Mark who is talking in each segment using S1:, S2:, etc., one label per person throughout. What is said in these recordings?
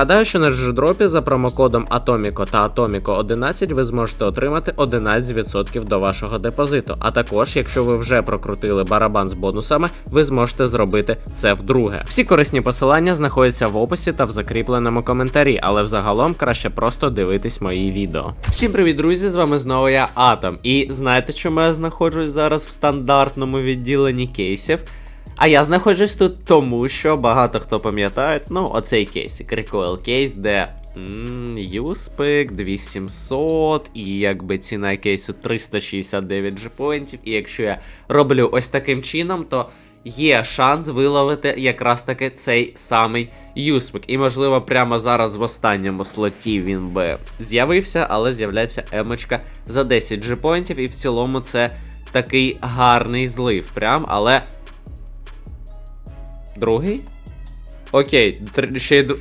S1: Нагадаю, що на джедропі за промокодом Atomico та Atomico 11 ви зможете отримати 11% до вашого депозиту. А також, якщо ви вже прокрутили барабан з бонусами, ви зможете зробити це вдруге. Всі корисні посилання знаходяться в описі та в закріпленому коментарі, але взагалом краще просто дивитись мої відео. Всім привіт, друзі! З вами знову я Атом. І знаєте, чому я знаходжусь зараз в стандартному відділенні кейсів? А я знаходжусь тут тому, що багато хто пам'ятає, ну, оцей кейсик, Recoil кейс, де Юспик 2700, і якби ціна кейсу 369 джепоінтів. І якщо я роблю ось таким чином, то є шанс виловити якраз таки цей самий Юспик. І можливо, прямо зараз в останньому слоті він би з'явився, але з'являється емочка за 10 джепоінтів, і в цілому це такий гарний злив. Прям, але. Другий? Окей, тр- ще й.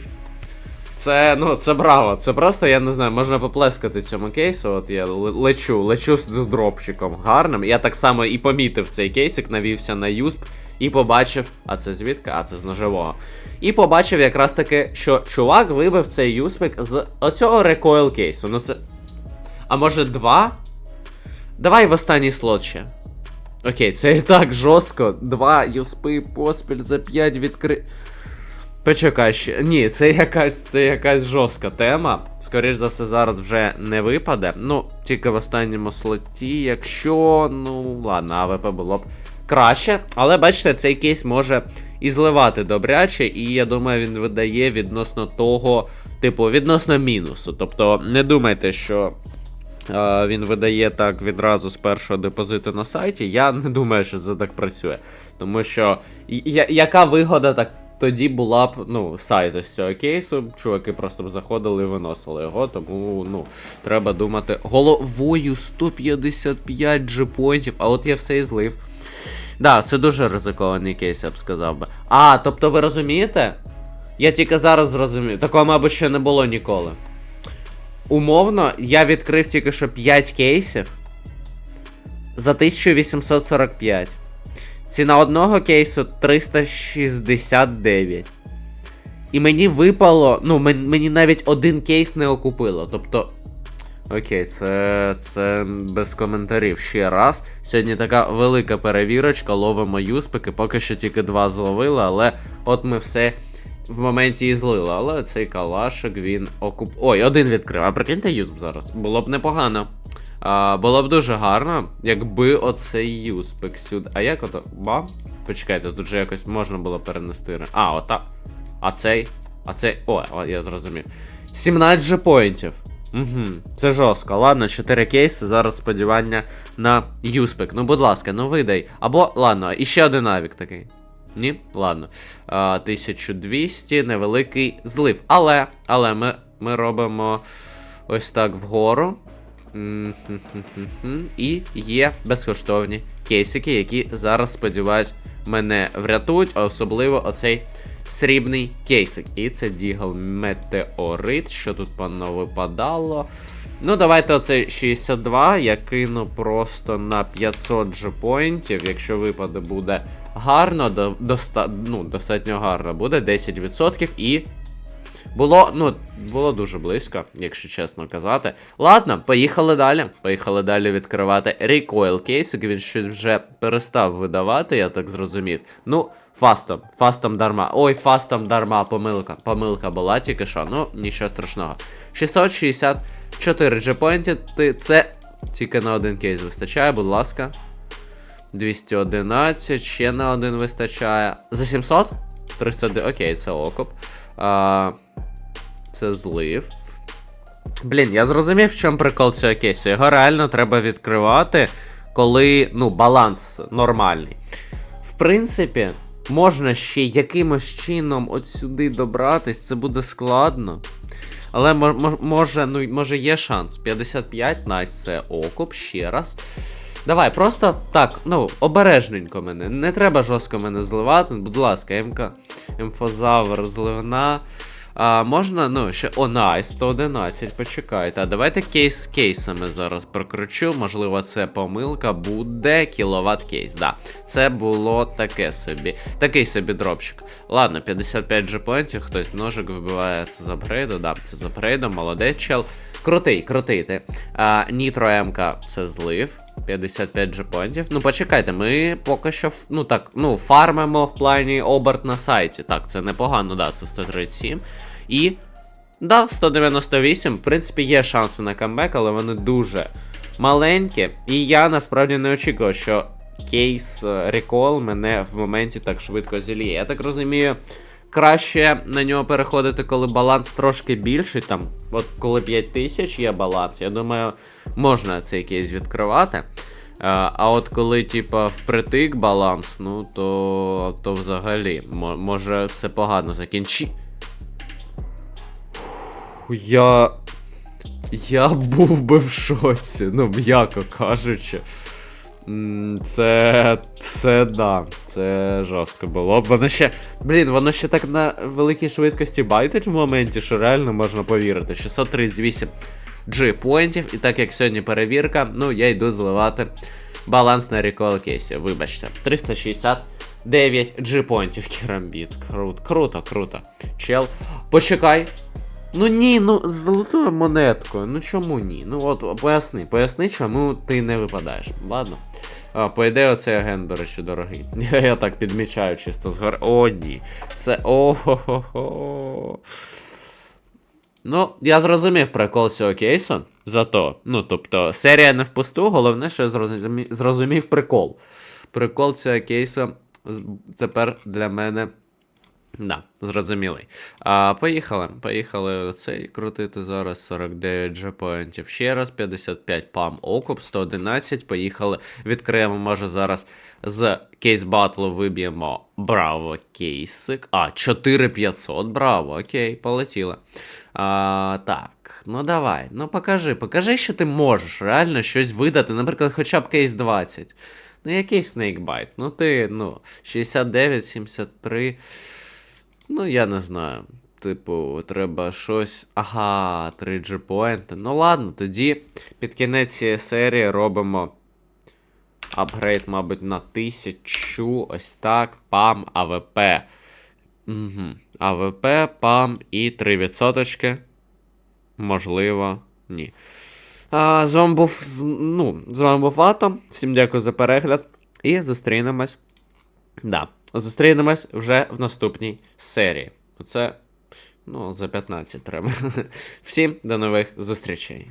S1: Це, ну, це браво. Це просто, я не знаю, можна поплескати цьому кейсу. От я лечу, лечу з, з дропчиком гарним. Я так само і помітив цей кейсик, навівся на юсп і побачив. А це звідки? А це з ножового. І побачив якраз таки, що чувак вибив цей юспик з оцього recoil кейсу. Ну це. А може два? Давай в останній слот ще. Окей, це і так жорстко. Два юспи поспіль за 5 відкри. Почекай ще. Ні, це якась це якась жорстка тема. Скоріш за все, зараз вже не випаде. Ну, тільки в останньому слоті, якщо. Ну, ладно, АВП було б краще. Але бачите, цей кейс може і зливати добряче, і я думаю, він видає відносно того, типу, відносно мінусу. Тобто, не думайте, що. Е, Він видає так відразу з першого депозиту на сайті. Я не думаю, що це так працює. Тому що я- яка вигода так тоді була б ну, сайту з цього кейсу? Чуваки просто б заходили і виносили його, тому ну, треба думати. Головою 155 джепоінтів, а от я все і злив. Да, це дуже ризикований кейс, я б сказав би. А, тобто ви розумієте? Я тільки зараз зрозумів. Такого, мабуть, ще не було ніколи. Умовно, я відкрив тільки що 5 кейсів за 1845. Ціна одного кейсу 369. І мені випало. Ну, мені навіть один кейс не окупило. Тобто. Окей, це, це без коментарів ще раз. Сьогодні така велика перевірочка, ловимо юспики, поки що тільки два зловили, але от ми все в моменті і злили. Але цей калашик він окуп. Ой, один відкрив. А прикиньте юсп зараз. Було б непогано. А, було б дуже гарно, якби оцей юспик сюди. А як ото? Ба? Почекайте, тут же якось можна було перенести. А, ота. А цей. А цей. О, я зрозумів. 17 же поінтів. Угу, це жорстко. Ладно, 4 кейси. Зараз сподівання на юспик. Ну, будь ласка, ну видай. Або, ладно, іще один авік такий. Ні? Ладно. А, 1200, невеликий злив. Але, але ми, ми робимо ось так вгору. І є безкоштовні кейсики, які зараз, сподіваюсь, мене врятують, особливо оцей срібний кейсик. І це Дігл Метеорит, що тут випадало. Ну, давайте оцей 62. Я кину просто на 500 же поінтів. Якщо випаде буде гарно, до, доста, ну, достатньо гарно буде 10% і. Було, ну, було дуже близько, якщо чесно казати. Ладно, поїхали далі. Поїхали далі відкривати Recoil кейсик. Він щось вже перестав видавати, я так зрозумів. Ну, фастом, фастом дарма. Ой, фастом дарма, помилка. Помилка була тільки що. Ну, нічого страшного. 664 джепоінти, це тільки на один кейс вистачає, будь ласка. 211, ще на один вистачає. За 700? 300, окей, це окоп. А, це злив. Блін, я зрозумів, в чому прикол цього кейсу. Його реально треба відкривати, коли ну, баланс нормальний. В принципі, можна ще якимось чином от сюди добратись, це буде складно. Але мо- мо- може, ну, може є шанс. 55, найс, це окуп, ще раз. Давай, просто так, ну, обережненько мене. Не треба жорстко мене зливати. Будь ласка, МК. Емфозавр зливна. А, можна, ну, ще. О, найс, 111, почекайте. А давайте кейс з кейсами зараз прокручу. Можливо, це помилка буде кіловат кейс. Да. Це було таке собі. Такий собі дропчик. Ладно, 55 джепоінтів, хтось ножик вибиває це з апгрейду, да, це з апгрейду, молодець чел. Крутий, крутий ти. А, Нітро МК це злив. 55 джепонтів. Ну, почекайте, ми поки що ну так, ну, фармимо в плані оберт на сайті. Так, це непогано, да, це 137. І. Да, 198. В принципі, є шанси на камбек, але вони дуже маленькі. І я насправді не очікував, що кейс е, Recall мене в моменті так швидко зіліє. Я так розумію, краще на нього переходити, коли баланс трошки більший. Там, от коли 5000 є баланс, я думаю, можна цей кейс відкривати. Е, А от коли, типа, впритик баланс, ну то, то взагалі може все погано закінчити. Я. Я був би в шоці, ну, м'яко кажучи. Це. Це да. Це жорстко було. Воно ще. Блін, воно ще так на великій швидкості байтить в моменті, що реально можна повірити. 638 G поінтів, і так як сьогодні перевірка, ну я йду зливати баланс на рекол кейсі. Вибачте. 369 G поінтів керамбіт. Круто, круто, круто. Чел. Почекай. Ну ні, ну з золотою монеткою. Ну чому ні? Ну от поясни, поясни, чому ти не випадаєш. Ладно. А, по ідеї, оцей агент, до речі, дорогий. Я, так підмічаю чисто згор. О, ні. Це. о-хо-хо-хо. Ну, я зрозумів прикол цього кейсу. Зато. Ну, тобто, серія не впусту, головне, що я зрозумів, зрозумів прикол. Прикол цього кейсу тепер для мене. Да, зрозумілий. А, поїхали. Поїхали цей крутити зараз 49 джепоінтів. Ще раз 55 пам окуп, 111. Поїхали. Відкриємо, може, зараз з кейс батлу виб'ємо Браво кейсик. А, 4500, браво, окей, полетіли. А, так, ну давай. Ну покажи, покажи, що ти можеш реально щось видати. Наприклад, хоча б кейс 20. Ну, який Snakebite? Ну ти, ну, 69, 73. Ну, я не знаю. Типу, треба щось. Ага, 3 G-поінти. Ну ладно, тоді під кінець цієї серії робимо апгрейд, мабуть, на 1000. Ось так. Пам, АВП. Угу. АВП, пам і 3%. Можливо, ні. А, з вами був, ну, з вами був Атом. Всім дякую за перегляд. І зустрінемось. Да. Зустрінемось вже в наступній серії. Оце, ну, за 15 треба. Всім до нових зустрічей.